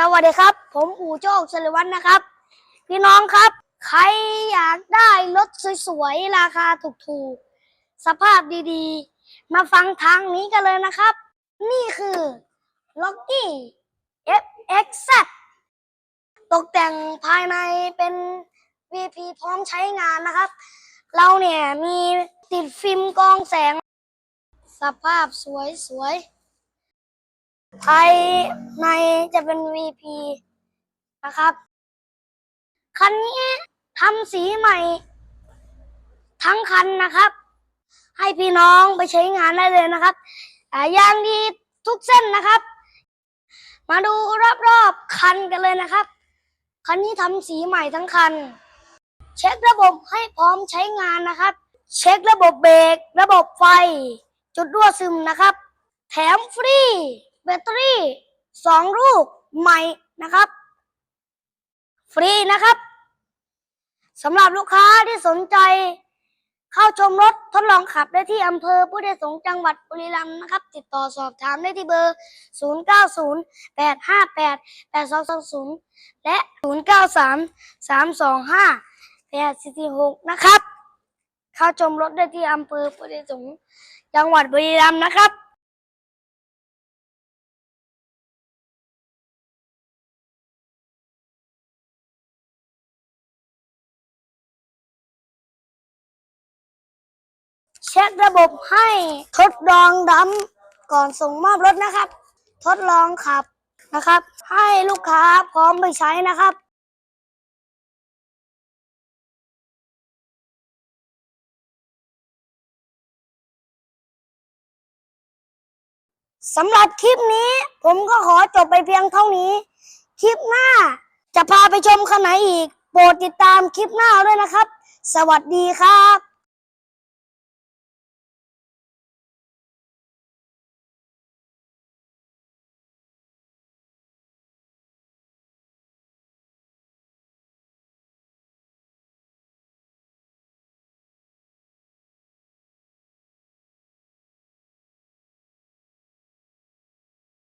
สวัสดีครับ ผมอู่โชคชลวัฒนนะครับ พี่น้องครับ ใครอยากได้รถสวยๆ ราคาถูกๆ สภาพดีๆ มาฟังทางนี้กันเลยนะครับ นี่คือ Locky FXZ ตกแต่งภายในเป็น VP พร้อมใช้งานนะครับ เราเนี่ยมีติดฟิล์มกองแสง สภาพสวยๆ ภายในจะเป็น VP นะครับ คันนี้ทำสีใหม่ ทั้งคันนะครับ ให้พี่น้องไปใช้งานได้เลยนะครับอ่ายางดีทุกเส้นนะครับ มาดูรอบๆคันกันเลยนะครับ คันนี้ทำสีใหม่ทั้งคัน เช็คระบบให้พร้อมใช้งานนะครับ เช็คระบบเบรก ระบบไฟ จุดรั่วซึมนะครับ แถมฟรี แบตเตอรี่สองลูกใหม่นะครับ ฟรีนะครับสำหรับลูกค้าที่สนใจ เข้าชมรถทดลองขับได้ที่อำเภอพุทธสงฆ์จังหวัดบุรีรัมย์นะครับ ติดต่อสอบถามได้ที่เบอร์ 0908588220 และ 0933258446 นะครับ เข้าชมรถได้ที่อำเภอพุทธสงฆ์จังหวัดบุรีรัมย์นะครับ ช็คระบบให้ทดลองดัมก่อนส่งมอบรถนะครับ ทดลองขับนะครับ ให้ลูกค้าพร้อมไปใช้นะครับสำหรับคลิปนี้ผมก็ขอจบไปเพียงเท่านี้ คลิปหน้าจะพาไปชมคันไหนอีก โปรดติดตามคลิปหน้าด้วยนะครับ สวัสดีครับ